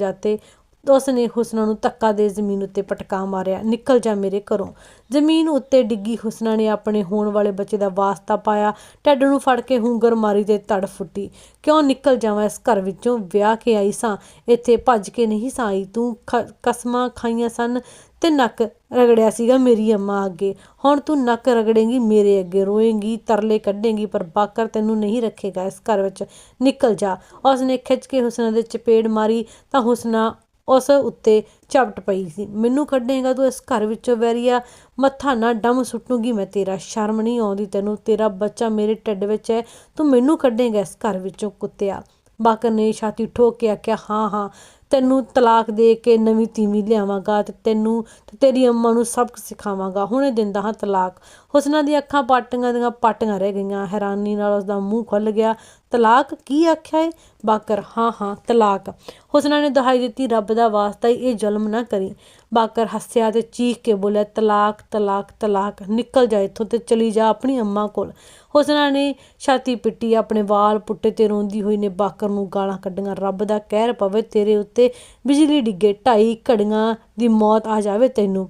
A: ਜਾਤੇ ਉਸ ਨੇ ਹੁਸਨਾ ਨੂੰ ਧੱਕਾ ਦੇ ਜ਼ਮੀਨ ਉੱਤੇ ਪਟਕਾ ਮਾਰਿਆ, ਨਿਕਲ ਜਾ ਮੇਰੇ ਘਰੋਂ। ਜ਼ਮੀਨ ਉੱਤੇ ਡਿੱਗੀ ਹੁਸਨਾ ਨੇ ਆਪਣੇ ਹੋਣ ਵਾਲੇ ਬੱਚੇ ਦਾ ਵਾਸਤਾ ਪਾਇਆ, ਢੱਡ ਨੂੰ ਫੜ ਕੇ ਹੁੰਗਰ ਮਾਰੀ ਤੇ ਤੜ ਫੁੱਟੀ। ਕਿਉਂ ਨਿਕਲ ਜਾਵਾਂ ਇਸ ਘਰ ਵਿੱਚੋਂ? ਵਿਆਹ ਕੇ ਆਈ ਸਾਂ। ਇੱਥੇ ਭੱਜ ਕੇ ਨਹੀਂ ਸਾਂ ਆਈ। ਤੂੰ ਖ- ਕਸਮਾਂ ਖਾਈਆਂ ਸਨ ਤੇ ਨੱਕ ਰਗੜਿਆ ਸੀਗਾ ਮੇਰੀ ਅੰਮਾ ਅੱਗੇ। ਹੁਣ ਤੂੰ ਨੱਕ ਰਗੜੇਂਗੀ, ਮੇਰੇ ਅੱਗੇ ਰੋਏਂਗੀ, ਤਰਲੇ ਕੱਢੇਂਗੀ, ਪਰ ਬਾਕਰ ਤੈਨੂੰ ਨਹੀਂ ਰੱਖੇਗਾ ਇਸ ਘਰ ਵਿੱਚ। ਨਿਕਲ ਜਾ। ਉਸਨੇ ਖਿੱਚ ਕੇ ਹੁਸਨਾ ਦੇ ਚਪੇੜ ਮਾਰੀ ਤਾਂ ਹੁਸਨਾ ਉਸ ਉੱਤੇ ਝਪਟ ਪਈ ਸੀ। ਮੈਨੂੰ ਕੱਢੇਗਾ ਤੂੰ ਇਸ ਘਰ ਵਿੱਚੋਂ ਵੈਰੀਆ। ਮੱਥਾ ਨਾ ਡੰਮ ਸੁੱਟੂਗੀ ਮੈਂ ਤੇਰਾ। ਸ਼ਰਮ ਨਹੀਂ ਆਉਂਦੀ ਤੈਨੂੰ। ਤੇਰਾ ਬੱਚਾ ਮੇਰੇ ਢਿੱਡ ਵਿੱਚ ਹੈ। ਤੂੰ ਮੈਨੂੰ ਕੱਢੇਗਾ ਇਸ ਘਰ ਵਿੱਚੋਂ ਕੁੱਤਿਆ। ਬਾਕਰ ਨੇ ਛਾਤੀ ਠੋਕ ਕੇ ਆਖਿਆ, ਹਾਂ ਹਾਂ। ਤੈਨੂੰ ਤਲਾਕ ਦੇ ਕੇ ਨਵੀਂ ਤੀਵੀਂ ਲਿਆਵਾਂਗਾ ਤੇ ਤੈਨੂੰ ਤੇ ਤੇਰੀ ਅੰਮਾ ਨੂੰ ਸਬਕ ਸਿਖਾਵਾਂਗਾ। ਹੁਣੇ ਦਿੰਦਾ ਹਾਂ ਤਲਾਕ। ਹੁਸਨਾ ਦੀਆਂ ਅੱਖਾਂ ਪਾਟੀਆਂ ਦੀਆਂ ਪਾਟੀਆਂ ਰਹਿ ਗਈਆਂ। ਹੈਰਾਨੀ ਨਾਲ ਉਸਦਾ ਮੂੰਹ ਖੁੱਲ ਗਿਆ। ਤਲਾਕ ਕੀ ਆਖਿਆ ਏ? ਬਾਕਰ, ਹਾਂ ਹਾਂ, ਤਲਾਕ। ਹੁਸਨਾ ਨੇ ਦਹਾਈ ਦਿੱਤੀ, ਰੱਬ ਦਾ ਵਾਸਤਾ ਈ ਇਹ ਜ਼ੁਲਮ ਨਾ ਕਰੀ। ਬਾਕਰ ਹੱਸਿਆ ਤੇ ਚੀਖ ਕੇ ਬੋਲਿਆ, ਤਲਾਕ ਤਲਾਕ ਤਲਾਕ, ਨਿਕਲ ਜਾ ਇੱਥੋਂ ਤੇ ਚਲੀ ਜਾ ਆਪਣੀ ਅੰਮਾ ਕੋਲ। ਹੁਸਨਾ ਨੇ ਛਾਤੀ ਪਿੱਟੀ, ਆਪਣੇ ਵਾਲ ਪੁੱਟੇ ਤੇ ਰੋਂਦੀ ਹੋਈ ਨੇ ਬਾਕਰ ਨੂੰ ਗਾਲਾਂ ਕੱਢੀਆਂ। ਰੱਬ ਦਾ ਕਹਿਰ ਪਵੇ ਤੇਰੇ ਉੱਤੇ, ਬਿਜਲੀ ਡਿੱਗੇ ਢਾਈ ਘੜੀਆਂ ਦੀ ਮੌਤ ਆ ਜਾਵੇ ਤੈਨੂੰ।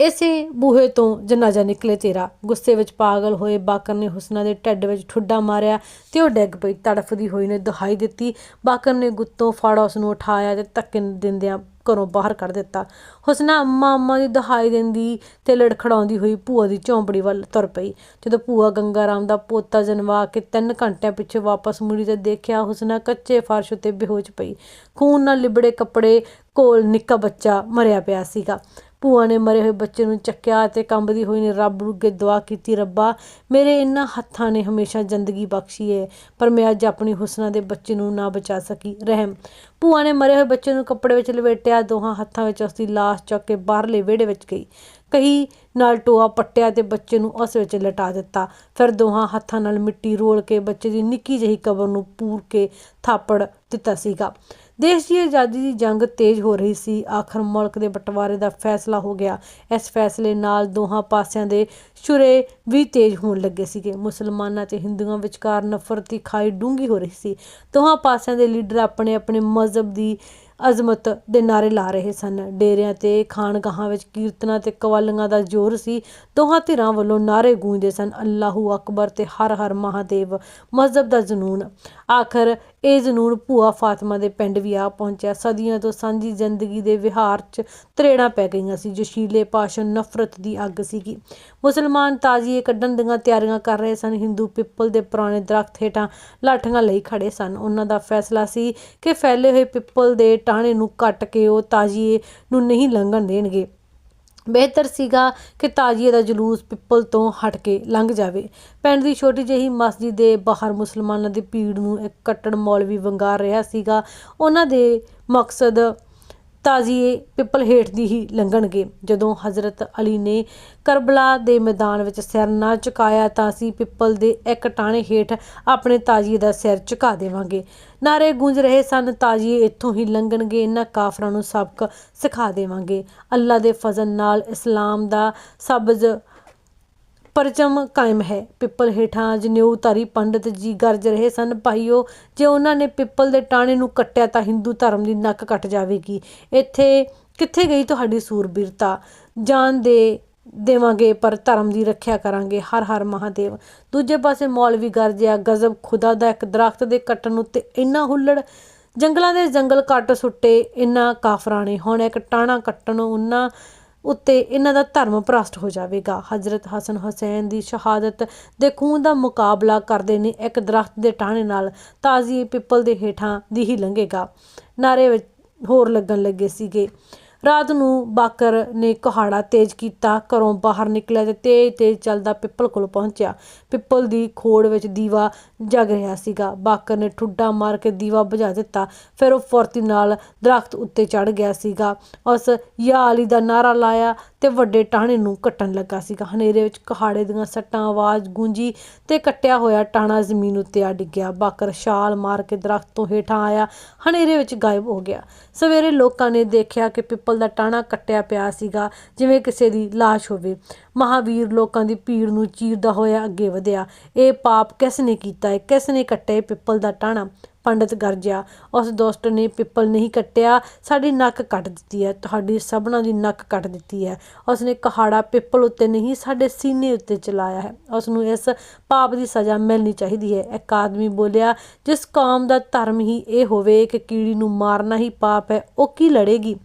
A: ਇਸੇ ਬੂਹੇ ਤੋਂ ਜਨਾਜ਼ਾ ਨਿਕਲੇ ਤੇਰਾ। ਗੁੱਸੇ ਵਿੱਚ ਪਾਗਲ ਹੋਏ ਬਾਕਰ ਨੇ ਹੁਸਨਾ ਦੇ ਢਿੱਡ ਵਿੱਚ ਠੁੱਡਾ ਮਾਰਿਆ ਤੇ ਉਹ ਡਿੱਗ ਪਈ, ਤੜਫਦੀ ਹੋਈ ਨੇ ਦੁਹਾਈ ਦਿੱਤੀ। ਬਾਕਰ ਨੇ ਗੁੱਤੋਂ ਫਾੜਾ ਉਸ ਨੂੰ ਉਠਾਇਆ ਤੇ ਧੱਕੇ ਦਿੰਦਿਆਂ ਘਰੋਂ ਬਾਹਰ ਕੱਢ ਦਿੱਤਾ। ਹੁਸਨਾ ਅੰਮਾ ਅੰਮਾ ਦੀ ਦਹਾਈ ਦਿੰਦੀ ਤੇ ਲੜਖੜਾਉਂਦੀ ਹੋਈ ਭੂਆ ਦੀ ਝੌਂਪੜੀ ਵੱਲ ਤੁਰ ਪਈ। ਜਦੋਂ ਭੂਆ ਗੰਗਾ ਰਾਮ ਦਾ ਪੋਤਾ ਜਨਵਾ ਕੇ 3 ਘੰਟਿਆਂ ਪਿੱਛੇ ਵਾਪਸ ਮੁੜੀ ਤੇ ਦੇਖਿਆ ਹੁਸਨਾ ਕੱਚੇ ਫਰਸ਼ ਉੱਤੇ ਬੇਹੋਸ਼ ਪਈ। ਖੂਨ ਨਾਲ ਲਿਬੜੇ ਕੱਪੜੇ ਕੋਲ ਨਿੱਕਾ ਬੱਚਾ ਮਰਿਆ ਪਿਆ ਸੀਗਾ। ਭੂਆ ਨੇ ਮਰੇ ਹੋਏ ਬੱਚੇ ਨੂੰ ਚੱਕਿਆ ਅਤੇ ਕੰਬਦੀ ਹੋਈ ਨੇ ਰੱਬ ਨੂੰ ਅੱਗੇ ਦੁਆ ਕੀਤੀ, ਰੱਬਾ, ਮੇਰੇ ਇਹਨਾਂ ਹੱਥਾਂ ਨੇ ਹਮੇਸ਼ਾ ਜ਼ਿੰਦਗੀ ਬਖਸ਼ੀ ਹੈ ਪਰ ਮੈਂ ਅੱਜ ਆਪਣੀ ਹੁਸਨਾ ਦੇ ਬੱਚੇ ਨੂੰ ਨਾ ਬਚਾ ਸਕੀ। ਰਹਿਮ। ਭੂਆ ਨੇ ਮਰੇ ਹੋਏ ਬੱਚੇ ਨੂੰ ਕੱਪੜੇ ਵਿੱਚ ਲਪੇਟਿਆ ਦੋਹਾਂ ਹੱਥਾਂ ਵਿੱਚ ਉਸ ਦੀ ਲਾਸ਼ ਚੁੱਕ ਕੇ ਬਾਹਰਲੇ ਵਿਹੜੇ ਵਿੱਚ ਗਈ। ਕਹੀ ਨਾਲ ਟੋਆ ਪੱਟਿਆ ਤੇ ਬੱਚੇ ਨੂੰ ਉਸ ਵਿੱਚ ਲਟਾ ਦਿੱਤਾ। ਫਿਰ ਦੋਹਾਂ ਹੱਥਾਂ ਨਾਲ ਮਿੱਟੀ ਰੋਲ ਕੇ ਬੱਚੇ ਦੀ ਨਿੱਕੀ ਜਿਹੀ ਕਬਰ ਨੂੰ ਪੂਰ ਕੇ ਥਾਪੜ ਦਿੱਤਾ ਸੀਗਾ। ਦੇਸ਼ ਦੀ ਆਜ਼ਾਦੀ ਦੀ ਜੰਗ ਤੇਜ਼ ਹੋ ਰਹੀ ਸੀ। ਆਖਰ ਮੁਲਕ ਦੇ ਬਟਵਾਰੇ ਦਾ ਫੈਸਲਾ ਹੋ ਗਿਆ। ਇਸ ਫੈਸਲੇ ਨਾਲ ਦੋਹਾਂ ਪਾਸਿਆਂ ਦੇ ਸ਼ੁਰੇ ਵੀ ਤੇਜ਼ ਹੋਣ ਲੱਗੇ ਸੀਗੇ। ਮੁਸਲਮਾਨਾਂ ਤੇ ਹਿੰਦੂਆਂ ਵਿਚਕਾਰ ਨਫ਼ਰਤ ਦੀ ਖਾਈ ਡੂੰਘੀ ਹੋ ਰਹੀ ਸੀ। ਦੋਹਾਂ ਪਾਸਿਆਂ ਦੇ ਲੀਡਰ ਆਪਣੇ ਆਪਣੇ ਮਜ਼ਹਬ ਦੀ ਅਜ਼ਮਤ ਦੇ ਨਾਰੇ ਲਾ ਰਹੇ ਸਨ। ਡੇਰਿਆਂ ਤੇ, ਖਾਨਗਾਹਾਂ ਵਿੱਚ ਕੀਰਤਨਾਂ ਤੇ ਕਵਾਲੀਆਂ ਦਾ ਜ਼ੋਰ ਸੀ। ਦੋਹਾਂ ਧਿਰਾਂ ਵੱਲੋਂ ਨਾਰੇ ਗੂੰਜਦੇ ਸਨ। ਅੱਲਾਹੂ ਅਕਬਰ ਤੇ ਹਰ ਹਰ ਮਹਾਦੇਵ ਮਜ਼ਹਬ ਦਾ ਜਨੂਨ। ਆਖਰ ਇਹ ਜਨੂਨ ਭੂਆ ਫਾਤਮਾ ਦੇ ਪਿੰਡ ਵੀ ਆ ਪਹੁੰਚਿਆ। ਸਦੀਆਂ ਤੋਂ ਸਾਂਝੀ ਜ਼ਿੰਦਗੀ ਦੇ ਵਿਹਾਰ 'ਚ ਤਰੇੜਾਂ ਪੈ ਗਈਆਂ ਸੀ, ਜੋਸ਼ੀਲੇ ਭਾਸ਼ਣ ਨਫ਼ਰਤ ਦੀ ਅੱਗ ਸੀਗੀ। ਮੁਸਲਮਾਨ ਤਾਜ਼ੀਏ ਕੱਢਣ ਦੀਆਂ ਤਿਆਰੀਆਂ ਕਰ ਰਹੇ ਸਨ। ਹਿੰਦੂ ਪਿੱਪਲ ਦੇ ਪੁਰਾਣੇ ਦਰਖਤ ਹੇਠਾਂ ਲਾਠੀਆਂ ਲਈ ਖੜੇ ਸਨ। ਉਹਨਾਂ ਦਾ ਫੈਸਲਾ ਸੀ ਕਿ ਫੈਲੇ ਹੋਏ ਪਿੱਪਲ ਦੇ ਟਾਹਣੇ ਨੂੰ ਕੱਟ ਕੇ ਉਹ ਤਾਜ਼ੀਏ ਨੂੰ ਨਹੀਂ ਲੰਘਣ ਦੇਣਗੇ। ਬਿਹਤਰ ਸੀਗਾ ਕਿ ਤਾਜੀਏ ਦਾ ਜਲੂਸ ਪਿੱਪਲ ਤੋਂ ਹਟ ਕੇ ਲੰਘ ਜਾਵੇ। ਪਿੰਡ ਦੀ ਛੋਟੀ ਜਿਹੀ ਮਸਜਿਦ ਦੇ ਬਾਹਰ ਮੁਸਲਮਾਨਾਂ ਦੀ ਭੀੜ ਨੂੰ ਇੱਕ ਕੱਟੜ ਮੌਲਵੀ ਵੰਗਾਰ ਰਿਹਾ ਸੀਗਾ। ਉਹਨਾਂ ਦੇ ਮਕਸਦ ਤਾਜ਼ੀਏ ਪਿੱਪਲ ਹੇਠ ਦੀ ਹੀ ਲੰਘਣਗੇ। ਜਦੋਂ ਹਜ਼ਰਤ ਅਲੀ ਨੇ ਕਰਬਲਾ ਦੇ ਮੈਦਾਨ ਵਿੱਚ ਸਿਰ ਨਾ ਝੁਕਾਇਆ ਤਾਂ ਅਸੀਂ ਪਿੱਪਲ ਦੇ ਇੱਕ ਟਾਣੇ ਹੇਠ ਆਪਣੇ ਤਾਜ਼ੀਏ ਦਾ ਸਿਰ ਝੁਕਾ ਦੇਵਾਂਗੇ। ਨਾਰੇ ਗੂੰਜ ਰਹੇ ਸਨ, ਤਾਜ਼ੀਏ ਇੱਥੋਂ ਹੀ ਲੰਘਣਗੇ ਇਹਨਾਂ ਕਾਫਰਾਂ ਨੂੰ ਸਬਕ ਸਿਖਾ ਦੇਵਾਂਗੇ। ਅੱਲਾ ਦੇ ਫਜ਼ਲ ਨਾਲ ਇਸਲਾਮ ਦਾ ਸਬਜ਼ ਪਰਚਮ ਕਾਇਮ ਹੈ। ਪਿੱਪਲ ਹੇਠਾਂ ਜਨੇਊ ਧਾਰੀ ਪੰਡਤ ਜੀ ਗਰਜ ਰਹੇ ਸਨ, ਭਾਈਓ, ਜੇ ਉਹਨਾਂ ਨੇ ਪਿੱਪਲ ਦੇ ਟਾਣੇ ਨੂੰ ਕੱਟਿਆ ਤਾਂ ਹਿੰਦੂ ਧਰਮ ਦੀ ਨੱਕ ਕੱਟ ਜਾਵੇਗੀ। ਇੱਥੇ ਕਿੱਥੇ ਗਈ ਤੁਹਾਡੀ ਸੂਰਬੀਰਤਾ? ਜਾਨ ਦੇ ਦੇਵਾਂਗੇ, ਪਰ ਧਰਮ ਦੀ ਰੱਖਿਆ ਕਰਾਂਗੇ। ਹਰ ਹਰ ਮਹਾਦੇਵ। ਦੂਜੇ ਪਾਸੇ ਮੌਲਵੀ ਗਰਜਿਆ ਗਜ਼ਬ ਖੁਦਾ ਦਾ ਇੱਕ ਦਰਖਤ ਦੇ ਕੱਟਣ ਉੱਤੇ ਇੰਨਾ ਹੁੱਲੜ, ਜੰਗਲਾਂ ਦੇ ਜੰਗਲ ਕੱਟ ਸੁੱਟੇ, ਇੰਨਾ ਕਾਫਰਾਂ ਨੇ ਹੁਣ ਇੱਕ ਟਾਣਾ ਕੱਟਣ, ਉਹਨਾਂ ਉੱਤੇ ਇਹਨਾਂ ਦਾ ਧਰਮ ਭ੍ਰਸ਼ਟ ਹੋ ਜਾਵੇਗਾ। ਹਜ਼ਰਤ ਹਸਨ ਹੁਸੈਨ ਦੀ ਸ਼ਹਾਦਤ ਦੇ ਖੂਨ ਦਾ ਮੁਕਾਬਲਾ ਕਰਦੇ ਨੇ ਇੱਕ ਦਰਖਤ ਦੇ ਟਾਹਣੇ ਨਾਲ, ਤਾਜ਼ੀ ਪਿੱਪਲ ਦੇ ਹੇਠਾਂ ਦੀ ਹੀ ਲੰਘੇਗਾ। ਨਾਰੇ ਵਿੱਚ ਹੋਰ ਲੱਗਣ ਲੱਗੇ ਸੀਗੇ। ਰਾਤ ਨੂੰ ਬਾਕਰ ਨੇ ਕੁਹਾੜਾ ਤੇਜ਼ ਕੀਤਾ, ਘਰੋਂ ਬਾਹਰ ਨਿਕਲਿਆ ਤੇ ਤੇਜ਼ ਤੇਜ਼ ਚੱਲਦਾ ਪਿੱਪਲ ਕੋਲ ਪਹੁੰਚਿਆ। ਪਿੱਪਲ ਦੀ ਖੋੜ ਵਿੱਚ ਦੀਵਾ ਜਗ ਰਿਹਾ ਸੀਗਾ। ਬਾਕਰ ਨੇ ਠੁੱਡਾ ਮਾਰ ਕੇ ਦੀਵਾ ਬੁਝਾ ਦਿੱਤਾ। ਫਿਰ ਉਹ ਫੁਰਤੀ ਨਾਲ ਦਰਖਤ ਉੱਤੇ ਚੜ ਗਿਆ ਸੀਗਾ। ਉਸ ਯਾ ਅਲੀ ਦਾ ਨਾਰਾ ਲਾਇਆ ਤੇ ਵੱਡੇ ਟਾਹਣੇ ਨੂੰ ਕੱਟਣ ਲੱਗਾ ਸੀਗਾ। ਹਨੇਰੇ ਵਿੱਚ ਕਹਾੜੇ ਦੀਆਂ ਸੱਟਾਂ, ਆਵਾਜ਼ ਗੂੰਜੀ ਤੇ ਕੱਟਿਆ ਹੋਇਆ ਟਾਹਣਾ ਜ਼ਮੀਨ ਉੱਤੇ ਆ ਡਿੱਗਿਆ ਬਾਕਰ ਛਾਲ ਮਾਰ ਕੇ ਦਰਖਤ ਤੋਂ ਹੇਠਾਂ ਆਇਆ। ਹਨੇਰੇ ਵਿੱਚ ਗਾਇਬ ਹੋ ਗਿਆ। ਸਵੇਰੇ ਲੋਕਾਂ ਨੇ ਦੇਖਿਆ ਕਿ ਪਿੱਪਲ ਦਾ ਟਾਹਣਾ ਕੱਟਿਆ ਪਿਆ ਸੀਗਾ, ਜਿਵੇਂ ਕਿਸੇ ਦੀ ਲਾਸ਼ ਹੋਵੇ। ਮਹਾਵੀਰ ਲੋਕਾਂ ਦੀ ਭੀੜ ਨੂੰ ਚੀਰਦਾ ਹੋਇਆ ਅੱਗੇ ਵਧਿਆ। ਇਹ ਪਾਪ ਕਿਸ ਨੇ ਕੀਤਾ ਹੈ? ਕਿਸ ਨੇ ਕੱਟਿਆ ਪਿੱਪਲ ਦਾ ਟਾਹਣਾ? ਪੰਡਤ ਗਰਜਿਆ ਉਸ ਦੋਸਤ ਨੇ ਪਿੱਪਲ ਨਹੀਂ ਕੱਟਿਆ, ਸਾਡੀ ਨੱਕ ਕੱਟ ਦਿੱਤੀ ਹੈ, ਤੁਹਾਡੀ ਸਭਨਾਂ ਦੀ ਨੱਕ ਕੱਟ ਦਿੱਤੀ ਹੈ। ਉਸ ਨੇ ਕਹਾੜਾ ਪਿੱਪਲ ਉੱਤੇ ਨਹੀਂ, ਸਾਡੇ ਸੀਨੇ ਉੱਤੇ ਚਲਾਇਆ ਹੈ। ਉਸ ਨੂੰ ਇਸ ਪਾਪ ਦੀ ਸਜ਼ਾ ਮਿਲਣੀ ਚਾਹੀਦੀ ਹੈ। ਇੱਕ ਆਦਮੀ ਬੋਲਿਆ, ਜਿਸ ਕੌਮ ਦਾ ਧਰਮ ਹੀ ਇਹ ਹੋਵੇ ਕਿ ਕੀੜੀ ਨੂੰ ਮਾਰਨਾ ਹੀ ਪਾਪ ਹੈ, ਉਹ ਕੀ ਲੜੇਗੀ?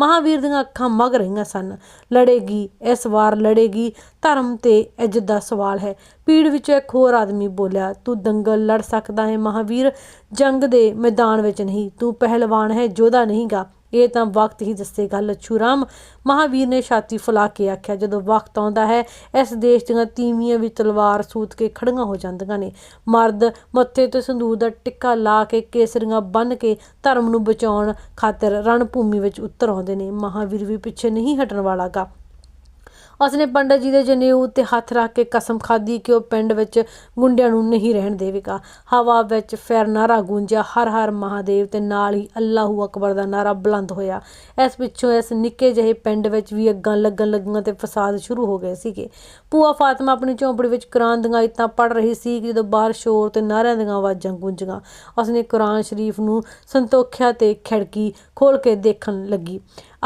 A: ਮਹਾਵੀਰ ਦੀਆਂ ਅੱਖਾਂ ਮਗ ਰਹੀਆਂ ਸਨ। ਲੜੇਗੀ, ਇਸ ਵਾਰ ਲੜੇਗੀ, ਧਰਮ ਤੇ ਇੱਜ਼ਤ ਦਾ ਸਵਾਲ ਹੈ। ਪੀੜ ਵਿੱਚ ਇੱਕ ਹੋਰ ਆਦਮੀ ਬੋਲਿਆ, ਤੂੰ ਦੰਗਲ ਲੜ ਸਕਦਾ ਹੈ ਮਹਾਵੀਰ, ਜੰਗ ਦੇ ਮੈਦਾਨ ਵਿੱਚ ਨਹੀਂ, ਤੂੰ ਪਹਿਲਵਾਨ ਹੈ, ਯੋਧਾ ਨਹੀਂਗਾ ਇਹ ਤਾਂ ਵਕਤ ਹੀ ਦੱਸੇਗਾ ਲੱਛੂ ਰਾਮ ਮਹਾਵੀਰ ਨੇ ਛਾਤੀ ਫੁਲਾ ਕੇ ਆਖਿਆ, ਜਦੋਂ ਵਕਤ ਆਉਂਦਾ ਹੈ, ਇਸ ਦੇਸ਼ ਦੀਆਂ ਤੀਵੀਆਂ ਵੀ ਤਲਵਾਰ ਸੂਤ ਕੇ ਖੜੀਆਂ ਹੋ ਜਾਂਦੀਆਂ ਨੇ। ਮਰਦ ਮੱਥੇ ਤੇ ਸੰਦੂਰ ਦਾ ਟਿੱਕਾ ਲਾ ਕੇ ਕੇਸਰੀਆਂ ਬੰਨ ਕੇ ਧਰਮ ਨੂੰ ਬਚਾਉਣ ਖਾਤਰ ਰਣ ਭੂਮੀ ਵਿੱਚ ਉਤਰ ਆਉਂਦੇ ਨੇ। ਮਹਾਵੀਰ ਵੀ ਪਿੱਛੇ ਨਹੀਂ ਹਟਣ ਵਾਲਾਗਾ। ਉਸਨੇ ਪੰਡਤ ਜੀ ਦੇ ਜਨੇਊ ਉੱਤੇ ਹੱਥ ਰੱਖ ਕੇ ਕਸਮ ਖਾਧੀ ਕਿ ਉਹ ਪਿੰਡ ਵਿੱਚ ਗੁੰਡਿਆਂ ਨੂੰ ਨਹੀਂ ਰਹਿਣ ਦੇਵੇਗਾ। ਹਵਾ ਵਿੱਚ ਫਿਰ ਨਾਰਾ ਗੂੰਜਿਆ। ਹਰ ਹਰ ਮਹਾਦੇਵ ਤੇ ਨਾਲ ਹੀ ਅੱਲਾਹੂ ਅਕਬਰ ਦਾ ਨਾਰਾ ਬੁਲੰਦ ਹੋਇਆ। ਇਸ ਪਿੱਛੋਂ ਇਸ ਨਿੱਕੇ ਜਿਹੇ ਪਿੰਡ ਵਿੱਚ ਵੀ ਅੱਗਾਂ ਲੱਗਣ ਲੱਗੀਆਂ ਤੇ ਫਸਾਦ ਸ਼ੁਰੂ ਹੋ ਗਏ ਸੀਗੇ। ਭੂਆ ਫਾਤਮਾ ਆਪਣੀ ਝੌਂਪੜੀ ਵਿੱਚ ਕੁਰਾਨ ਦੀਆਂ ਆਇਤਾਂ ਪੜ੍ਹ ਰਹੀ ਸੀ ਕਿ ਜਦੋਂ ਬਾਹਰ ਸ਼ੋਰ ਤੇ ਨਾਰਿਆਂ ਦੀਆਂ ਆਵਾਜ਼ਾਂ ਗੂੰਜੀਆਂ ਉਸਨੇ ਕੁਰਾਨ ਸ਼ਰੀਫ ਨੂੰ ਸੰਤੋਖਿਆ ਤੇ ਖਿੜਕੀ ਖੋਲ ਕੇ ਦੇਖਣ ਲੱਗੀ।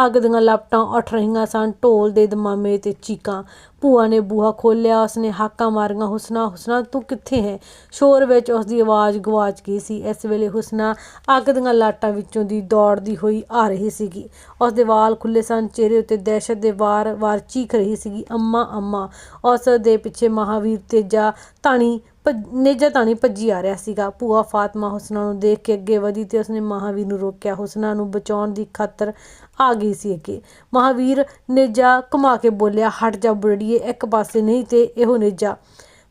A: ਅੱਗ ਦੀਆਂ ਲਪਟਾਂ ਉੱਠ ਰਹੀਆਂ ਸਨ। ਢੋਲ ਦੇ ਦਮਾਮੇ ਤੇ ਚੀਕਾਂ। ਭੂਆ ਨੇ ਬੂਹਾ ਖੋਲ੍ਹਿਆ, ਉਸਨੇ ਹਾਕਾਂ ਮਾਰੀਆਂ, ਹੁਸਨਾ ਹੁਸਨਾ, ਤੂੰ ਕਿੱਥੇ ਹੈ? ਸ਼ੋਰ ਵਿੱਚ ਉਸ ਦੀ ਆਵਾਜ਼ ਗਵਾਚ ਗਈ ਸੀ। ਇਸ ਵੇਲੇ ਹੁਸਨਾ ਅੱਗ ਦੀਆਂ ਲਾਟਾਂ ਵਿੱਚੋਂ ਦੀ ਦੌੜਦੀ ਹੋਈ ਆ ਰਹੀ ਸੀਗੀ। ਉਸ ਦੇ ਵਾਲ ਖੁੱਲੇ ਸਨ, ਚਿਹਰੇ ਉੱਤੇ ਦਹਿਸ਼ਤ ਦੇ ਵਾਰ-ਵਾਰ ਚੀਖ ਰਹੀ ਸੀਗੀ। ਅੰਮਾ ਅੰਮਾ। ਉਸ ਦੇ ਪਿੱਛੇ ਮਹਾਵੀਰ ਤੇਜਾ ਤਾਣੀ ਭੱਜ- ਨੇਜਾ ਤਾਣੀ ਭੱਜੀ ਆ ਰਿਹਾ ਸੀਗਾ। ਭੂਆ ਫਾਤਮਾ ਹੁਸਨਾ ਨੂੰ ਦੇਖ ਕੇ ਅੱਗੇ ਵਧੀ ਤੇ ਉਸਨੇ ਮਹਾਵੀਰ ਨੂੰ ਰੋਕਿਆ। ਹੁਸਨਾ ਨੂੰ ਬਚਾਉਣ ਦੀ ਖਾਤਰ ਆ ਗਈ ਸੀ ਅੱਗੇ। ਮਹਾਵੀਰ ਨੇਜਾ ਘੁਮਾ ਕੇ ਬੋਲਿਆ, ਹਟ ਜਾ ਬੁੜੜੀਏ, ਇੱਕ ਪਾਸੇ ਨਹੀਂ ਤੇ ਇਹੋ ਨੇਜਾ।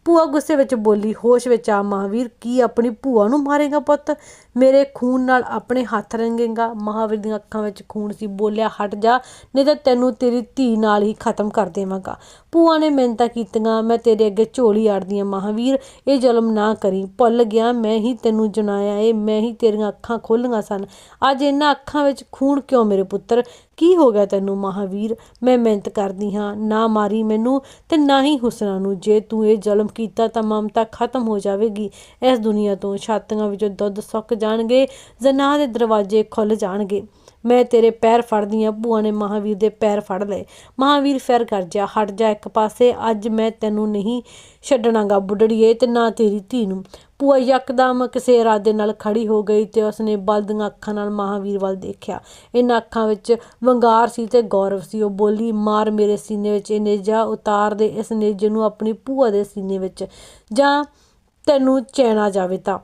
A: ਭੂਆ ਗੁੱਸੇ ਵਿੱਚ ਬੋਲੀ, ਹੋਸ਼ ਵਿੱਚ ਆ ਮਹਾਵੀਰ, ਕੀ ਆਪਣੀ ਭੂਆ ਨੂੰ ਮਾਰੇਗਾ ਪੁੱਤ? ਮੇਰੇ ਖੂਨ ਨਾਲ ਆਪਣੇ ਹੱਥ ਰੰਗੇਗਾ। ਮਹਾਵੀਰ ਦੀਆਂ ਅੱਖਾਂ ਵਿੱਚ ਖੂਨ ਸੀ, ਬੋਲਿਆ, ਹਟ ਜਾ, ਨਹੀਂ ਤਾਂ ਤੈਨੂੰ ਤੇਰੀ ਧੀ ਨਾਲ ਹੀ ਖਤਮ ਕਰ ਦੇਵਾਂਗਾ। ਭੂਆ ਨੇ ਮਿੰਨਤਾਂ ਕੀਤੀਆਂ, ਮੈਂ ਤੇਰੇ ਅੱਗੇ ਝੋਲੀ ਆੜਦੀ ਆ ਮਹਾਵੀਰ, ਇਹ ਜ਼ੁਲਮ ਨਾ ਕਰੀ। ਭੁੱਲ ਗਿਆ ਮੈਂ ਹੀ ਤੈਨੂੰ ਜਨਾਇਆ ਏ, ਮੈਂ ਹੀ ਤੇਰੀਆਂ ਅੱਖਾਂ ਖੋਲੀਆਂ ਸਨ। ਅੱਜ ਇਹਨਾਂ ਅੱਖਾਂ ਵਿੱਚ ਖੂਨ ਕਿਉਂ ਮੇਰੇ ਪੁੱਤਰ? ਕੀ ਹੋ ਗਿਆ ਤੈਨੂੰ ਮਹਾਵੀਰ? ਮੈਂ ਮਿਹਨਤ ਕਰਦੀ ਹਾਂ, ਨਾ ਮਾਰੀ ਮੈਨੂੰ ਤੇ ਨਾ ਹੀ ਹੁਸਨਾ ਨੂੰ। ਜੇ ਤੂੰ ਇਹ ਜ਼ੁਲਮ ਕੀਤਾ ਤਾਂ ਮਮਤਾ ਖਤਮ ਹੋ ਜਾਵੇਗੀ। ਇਸ ਦੁਨੀਆ ਤੋਂ ਛਾਤੀਆਂ ਵਿੱਚੋਂ ਦੁੱਧ ਸੁੱਕ ਜਾਣਗੇ ਜ਼ਨਾ ਦੇ ਦਰਵਾਜ਼ੇ ਖੁੱਲ ਜਾਣਗੇ। ਮੈਂ ਤੇਰੇ ਪੈਰ ਫੜਦੀ ਆ ਭੂਆ ਨੇ ਮਹਾਵੀਰ ਦੇ ਪੈਰ ਫੜ ਲਏ। ਮਹਾਵੀਰ ਫਿਰ ਕਰ ਜਾ ਹਟ ਜਾ ਇੱਕ ਪਾਸੇ, ਅੱਜ ਮੈਂ ਤੈਨੂੰ ਨਹੀਂ ਛੱਡਣਾਗਾ ਬੁੱਢੜੀਏ ਤੇ ਨਾ ਤੇਰੀ ਧੀ ਨੂੰ। ਭੂਆ ਯਕਦਮ ਕਿਸੇ ਇਰਾਦੇ ਨਾਲ ਖੜੀ ਹੋ ਗਈ ਤੇ ਉਸਨੇ ਬਲਦੀਆਂ ਅੱਖਾਂ ਨਾਲ ਮਹਾਵੀਰ ਵੱਲ ਦੇਖਿਆ। ਇਹਨਾਂ ਅੱਖਾਂ ਵਿੱਚ ਵੰਗਾਰ ਸੀ ਤੇ ਗੌਰਵ ਸੀ। ਉਹ ਬੋਲੀ, ਮਾਰ ਮੇਰੇ ਸੀਨੇ ਵਿੱਚ, ਇਹ ਨੇਜਾ ਉਤਾਰ ਦੇ ਇਸ ਨੇਜੇ ਨੂੰ ਆਪਣੀ ਭੂਆ ਦੇ ਸੀਨੇ ਵਿੱਚ। ਜਾਂ ਤੈਨੂੰ ਚੈਨ ਜਾਵੇ ਤਾਂ।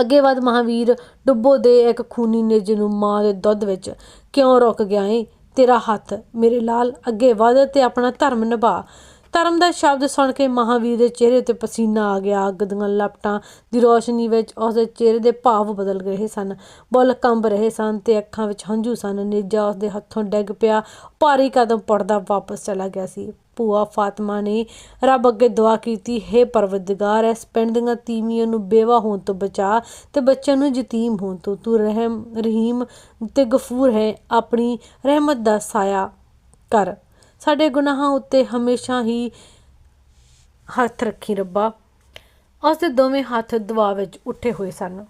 A: ਅੱਗੇ ਵੱਧ ਮਹਾਵੀਰ ਡੁੱਬੋ ਦੇ ਇੱਕ ਖੂਨੀ ਨੇਜੇ ਨੂੰ ਮਾਂ ਦੇ ਦੁੱਧ ਵਿੱਚ ਕਿਉਂ ਰੁਕ ਗਿਆ ਏ? ਤੇਰਾ ਹੱਥ ਮੇਰੇ ਲਾਲ, ਅੱਗੇ ਵੱਧ ਤੇ ਆਪਣਾ ਧਰਮ ਨਿਭਾ। ਧਰਮ ਦਾ ਸ਼ਬਦ ਸੁਣ ਕੇ ਮਹਾਵੀਰ ਦੇ ਚਿਹਰੇ ਤੇ ਪਸੀਨਾ ਆ ਗਿਆ। ਅੱਗ ਦੀਆਂ ਲਪਟਾਂ ਦੀ ਰੋਸ਼ਨੀ ਵਿੱਚ ਉਸ ਦੇ ਚਿਹਰੇ ਦੇ ਭਾਵ ਬਦਲ ਰਹੇ ਸਨ। ਬੁੱਲ ਕੰਬ ਰਹੇ ਸਨ ਤੇ ਅੱਖਾਂ ਵਿੱਚ ਹੰਝੂ ਸਨ। ਨੇਜਾ ਉਸ ਦੇ ਹੱਥੋਂ ਡਿੱਗ ਪਿਆ। ਭਾਰੀ ਕਦਮ ਪੜਦਾ ਵਾਪਸ ਚਲਾ ਗਿਆ ਸੀ। ਭੂਆ ਫਾਤਮਾ ਨੇ ਰੱਬ ਅੱਗੇ ਦੁਆ ਕੀਤੀ, ਹੈ ਪਰਵਰਦਗਾਰ, ਇਸ ਪਿੰਡ ਦੀਆਂ ਤੀਵੀਆਂ ਨੂੰ ਬੇਵਾ ਹੋਣ ਤੋਂ ਬਚਾ ਤੇ ਬੱਚਿਆਂ ਨੂੰ ਯਤੀਮ ਹੋਣ ਤੋਂ। ਤੂੰ ਰਹਿਮ, ਰਹੀਮ ਤੇ ਗਫੂਰ ਹੈ, ਆਪਣੀ ਰਹਿਮਤ ਦਾ ਸਾਇਆ ਕਰ। ਸਾਡੇ ਗੁਨਾਹਾਂ ਉੱਤੇ ਹਮੇਸ਼ਾ ਹੀ ਹੱਥ ਰੱਖੀ ਰੱਬਾ। ਉਸ ਦੇ ਦੋਵੇਂ ਹੱਥ ਦੁਆ ਵਿੱਚ ਉੱਠੇ ਹੋਏ ਸਨ।